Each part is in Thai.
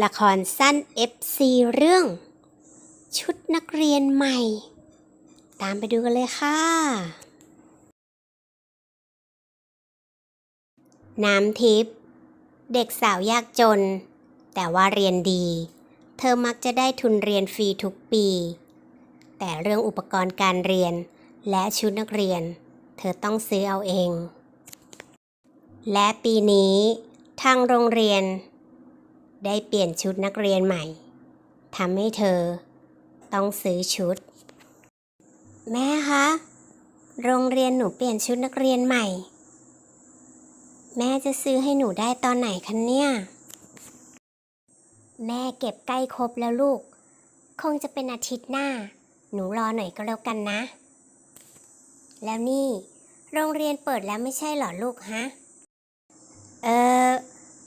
ละครสั้น FC เรื่อง ชุดนักเรียนใหม่ ตามไปดูกันเลยค่ะ น้ำทิพย์เด็กสาวยากจน แต่ว่าเรียนดี เธอมักจะได้ทุนเรียนฟรีทุกปี แต่เรื่องอุปกรณ์การเรียนและชุดนักเรียน เธอต้องซื้อเอาเอง และปีนี้ทางโรงเรียน ได้เปลี่ยนชุดนักเรียนใหม่ทำให้เธอ ต้องซื้อชุด แม่คะ โรงเรียนหนูเปลี่ยนชุดนักเรียนใหม่ แม่จะซื้อให้หนูได้ตอนไหนคะเนี่ย แม่เก็บใกล้ครบแล้วลูก คงจะเป็นอาทิตย์หน้า หนูรอหน่อยก็แล้วกันนะ แล้วนี่ โรงเรียนเปิดแล้วไม่ใช่เหรอลูกฮะ เออ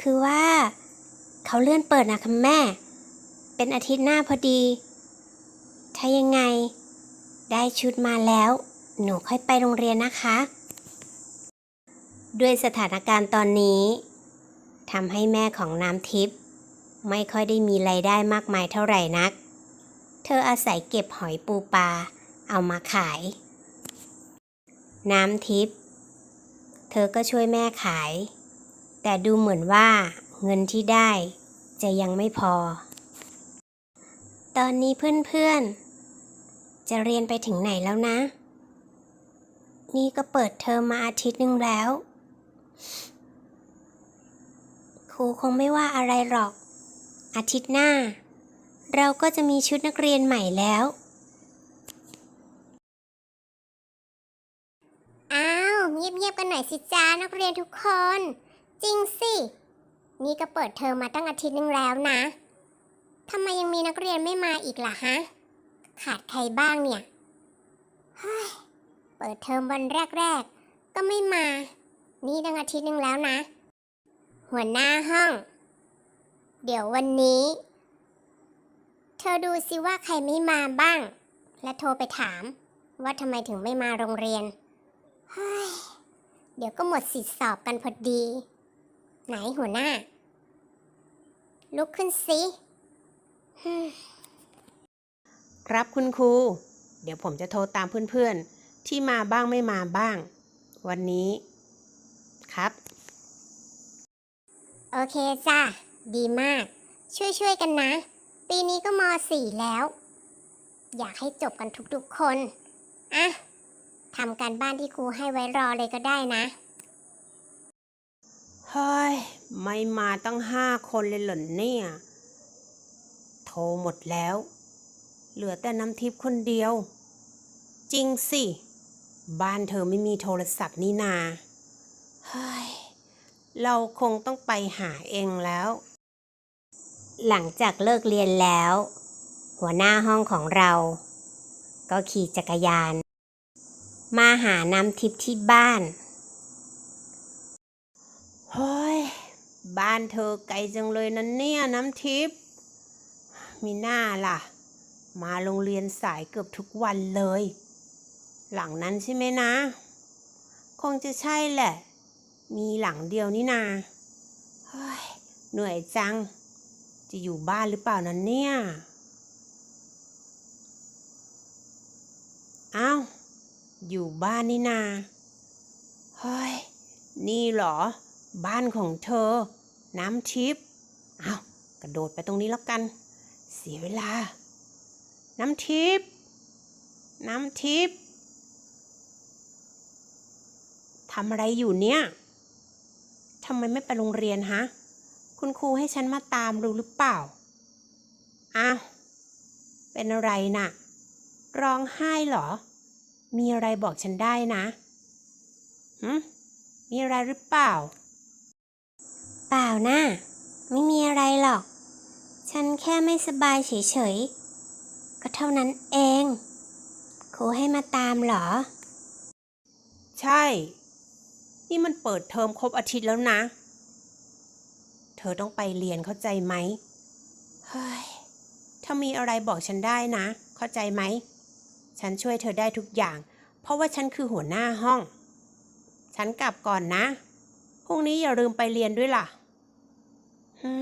คือว่า เขาเลื่อนเปิดนะคะแม่ เป็นอาทิตย์หน้าพอดี ถ้ายังไง ได้ชุดมาแล้ว หนูค่อยไปโรงเรียนนะคะ ด้วยสถานการณ์ตอนนี้ทำให้แม่ของน้ำทิพย์ไม่ค่อยได้มีไรายได้มากมายเท่าไหร่นัก เธออาศัยเก็บหอยปูปลาเอามาขาย น้ำทิพย์เธอก็ช่วยแม่ขาย แต่ดูเหมือนว่า เงินที่ได้จะยังไม่พอ ตอนนี้เพื่อนๆ จะเรียนไปถึงไหนแล้วนะ นี่ก็เปิดเทอมมาอาทิตย์หนึ่งแล้ว ครูคงไม่ว่าอะไรหรอก อาทิตย์หน้า เราก็จะมีชุดนักเรียนใหม่แล้วอ้าวเงียบๆกันหน่อยสิจ้านักเรียนทุกคน จริงสิ นี่ก็เปิดเทอมมาตั้งอาทิตย์หนึงแล้วนะทำไมยังมีนักเรียนไม่มาอีกล่ะฮะ ขาดใครบ้างเนี่ยเฮ้ยเปิดเทอมวันแรก ๆ ก็ไม่มา นี่ตั้งอาทิตย์หนึงแล้วนะ หัวหน้าห้อง เดี๋ยววันนี้ เธอดูสิว่าใครไม่มาบ้าง และโทรไปถาม ว่าทำไมถึงไม่มาโรงเรียน เฮ้ย เดี๋ยวก็หมดสิทธิสอบกันพอดี ไหนหัวหน้า ลุกขึ้นสิฮึ่มครับคุณครู เดี๋ยวผมจะโทรตามเพื่อนๆ ที่มาบ้างไม่มาบ้าง วันนี้ ครับ โอเคจ้ะ ดีมาก ช่วยๆกันนะ ปีนี้ก็ม .4 แล้ว อยากให้จบกันทุกๆคน อะทำการบ้านที่ครูให้ไว้รอเลยก็ได้นะเฮ้ย ไม่มาตั้งห้าคนเลยเหรอเนี่ย โทรหมดแล้ว เหลือแต่น้ำทิพย์คนเดียว จริงสิ บ้านเธอไม่มีโทรศัพท์นี่นา เฮ้ย เราคงต้องไปหาเองแล้ว หลังจากเลิกเรียนแล้ว หัวหน้าห้องของเรา ก็ขี่จักรยาน มาหาน้ำทิพย์ที่บ้าน เฮ้ย บ้านเธอไกลจังเลยนะเนี่ยน้ำทิพย์มีหน้าล่ะ มาโรงเรียนสายเกือบทุกวันเลย หลังนั้นใช่ไหมนะ คงจะใช่แหละ มีหลังเดียวนี่นาเฮ้ยเหนื่อยจัง จะอยู่บ้านหรือเปล่านั้นเนี่ยอ้าวอยู่บ้านนี่นา เฮ้ย นี่เหรอ บ้านของเธอ น้ำทิพย์เอากระโดดไปตรงนี้แล้วกัน เสียเวลา น้ำทิพย์น้ำทิพย์ทำอะไรอยู่เนี่ยทำไมไม่ไปโรงเรียนฮะ คุณครูให้ฉันมาตามรู้หรือเปล่า อ้าว เป็นอะไรน่ะ ร้องไห้เหรอ มีอะไรบอกฉันได้นะหืมมีอะไรหรือเปล่า เปล่านะไม่มีอะไรหรอก ฉันแค่ไม่สบายเฉยๆ ก็เท่านั้นเอง ครูให้มาตามเหรอ ใช่ นี่มันเปิดเทอมครบอาทิตย์แล้วนะ เธอต้องไปเรียนเข้าใจไหม เฮ้ย ถ้ามีอะไรบอกฉันได้นะ เข้าใจไหม ฉันช่วยเธอได้ทุกอย่าง เพราะว่าฉันคือหัวหน้าห้อง ฉันกลับก่อนนะ พรุ่งนี้อย่าลืมไปเรียนด้วยล่ะ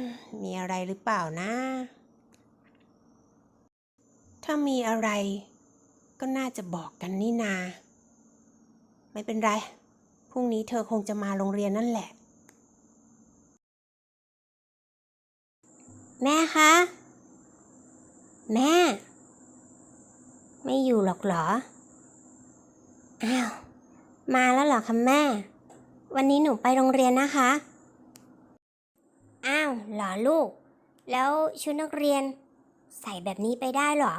มมีอะไรหรือเปล่านะ ถ้ามีอะไร ก็น่าจะบอกกันนี่นา ไม่เป็นไร พรุ่งนี้เธอคงจะมาโรงเรียนนั่นแหละ แม่คะ แม่ ไม่อยู่หรอกเหรอ อ้าว มาแล้วเหรอคะแม่ วันนี้หนูไปโรงเรียนนะคะ อ้าวเหรอลูก แล้วชุดนักเรียน ใส่แบบนี้ไปได้เหรอ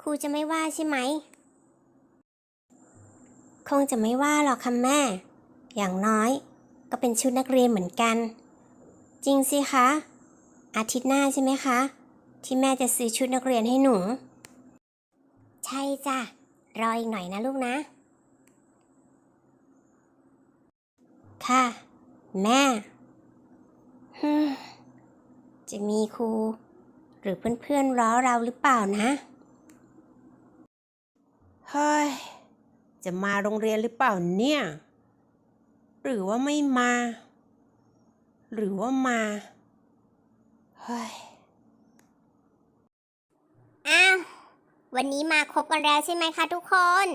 ครูจะไม่ว่าใช่ไหม คงจะไม่ว่าหรอกค่ะแม่ อย่างน้อย ก็เป็นชุดนักเรียนเหมือนกัน จริงสิคะ อาทิตย์หน้าใช่ไหมคะ ที่แม่จะซื้อชุดนักเรียนให้หนู ใช่จ้ะ รออีกหน่อยนะลูกนะ ค่ะ แม่ฮึมจะมีครู หรือเพื่อนๆล้อเราหรือเปล่านะ เฮ้ย จะมาโรงเรียนหรือเปล่าเนี่ย หรือว่าไม่มา หรือว่ามา เฮ้ย อ้าว วันนี้มาครบกันแล้วใช่ไหมคะทุกคน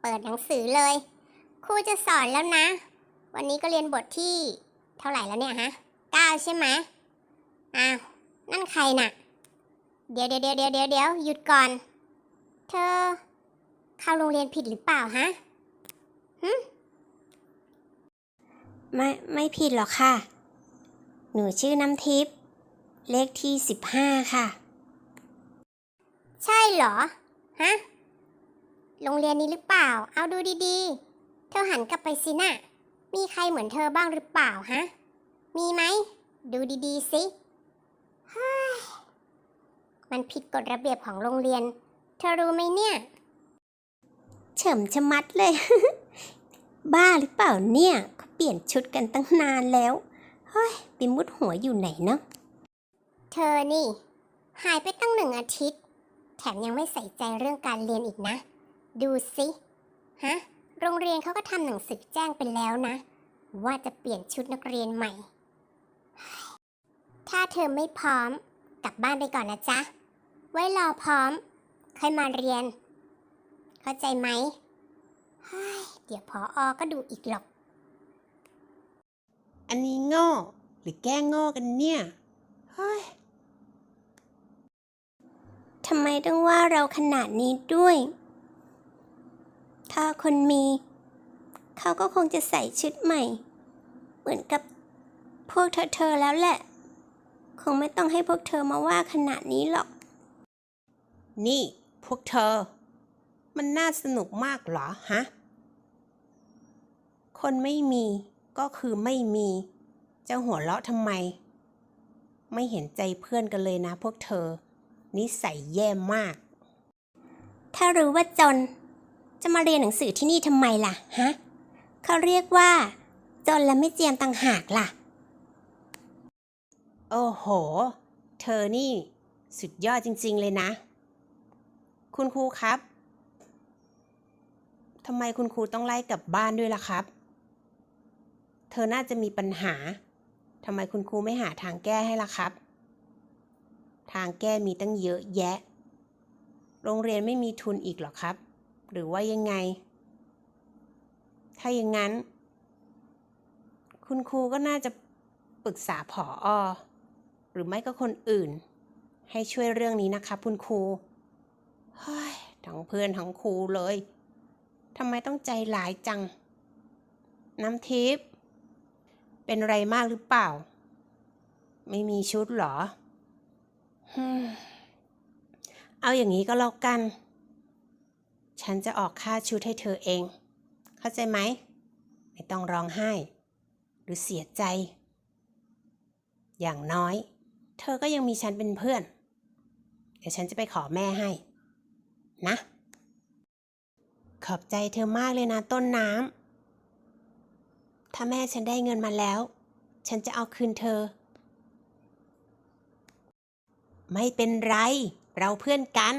เปิดหนังสือเลย ครูจะสอนแล้วนะ วันนี้ก็เรียนบทที่เท่าไหร่แล้วเนี่ยฮะเก้าใช่ไหมอ้าวนั่นใครน่ะ เดี๋ยวเดี๋ยวเดี๋ยวเดี๋ยวเดี๋ยวเดี๋ยวหยุดก่อน เธอ เข้าโรงเรียนผิดหรือเปล่าฮะไม่ไม่ผิดหรอกค่ะ หนูชื่อน้ำทิพย์เลขที่สิบห้าค่ะ ใช่เหรอ ฮะ โรงเรียนนี้หรือเปล่า เอาดูดีๆ เธอหันกลับไปสินะ่ะ มีใครเหมือนเธอบ้างหรือเปล่าฮะ มีไหม ดูดีๆสิเฮ้ยมันผิดกฎระเบียบของโรงเรียน เธอรู้ไหมเนี่ย เฉิมชะมัดเลย บ้าหรือเปล่าเนี่ยเขาเปลี่ยนชุดกันตั้งนานแล้ว เฮ้ยไปมุดหัวอยู่ไหนเนาะ เธอนี่ หายไปตั้งหนึ่งอาทิตย์ แถมยังไม่ใส่ใจเรื่องการเรียนอีกนะ ดูสิ ฮะ โรงเรียนเขาก็ทำหนังสือแจ้งไปแล้วนะ ว่าจะเปลี่ยนชุดนักเรียนใหม่ ถ้าเธอไม่พร้อม กลับบ้านไปก่อนนะจ๊ะ ไว้รอพร้อม ค่อยมาเรียน เข้าใจไหมเฮ้ยเดี๋ยวพออก็ดูอีกหรอก อันนี้โง่หรือแกล้งโง่กันเนี่ย เฮ้ยทำไมต้องว่าเราขนาดนี้ด้วย ถ้าคนมี เขาก็คงจะใส่ชุดใหม่ เหมือนกับพวกเธอเธอๆแล้วแหละ คงไม่ต้องให้พวกเธอมาว่าขนาดนี้หรอก นี่พวกเธอ มันน่าสนุกมากเหรอฮะ คนไม่มีก็คือไม่มี จะหัวเราะทำไม ไม่เห็นใจเพื่อนกันเลยนะพวกเธอ นิสัยแย่มาก ถ้ารู้ว่าจน จะมาเรียนหนังสือที่นี่ทำไมล่ะฮะเขาเรียกว่า จนและไม่เจียมต่างหากล่ะ โอ้โห เธอนี่ สุดยอดจริง ๆ เลยนะ คุณครูครับทำไมคุณครูต้องไล่กลับบ้านด้วยล่ะครับ เธอน่าจะมีปัญหาทำไมคุณครูไม่หาทางแก้ให้ล่ะครับ ทางแก้มีตั้งเยอะแยะ โรงเรียนไม่มีทุนอีกหรอครับ หรือว่ายังไง ถ้าอย่างนั้น คุณครูก็น่าจะปรึกษาผออหรือไม่ก็คนอื่น ให้ช่วยเรื่องนี้นะครับคุณครูเฮ้ยทั้งเพื่อนทั้งครูเลยทำไมต้องใจร้ายจัง น้ำทิพย์เป็นไรมากหรือเปล่า ไม่มีชุดเหรอ เอาอย่างนี้ก็แล้วกัน ฉันจะออกค่าชุดให้เธอเอง เข้าใจไหม ไม่ต้องร้องไห้ หรือเสียใจ อย่างน้อย เธอก็ยังมีฉันเป็นเพื่อน เดี๋ยวฉันจะไปขอแม่ให้ นะ ขอบใจเธอมากเลยนะต้นน้ำ ถ้าแม่ฉันได้เงินมาแล้ว ฉันจะเอาคืนเธอ ไม่เป็นไร เราเพื่อนกัน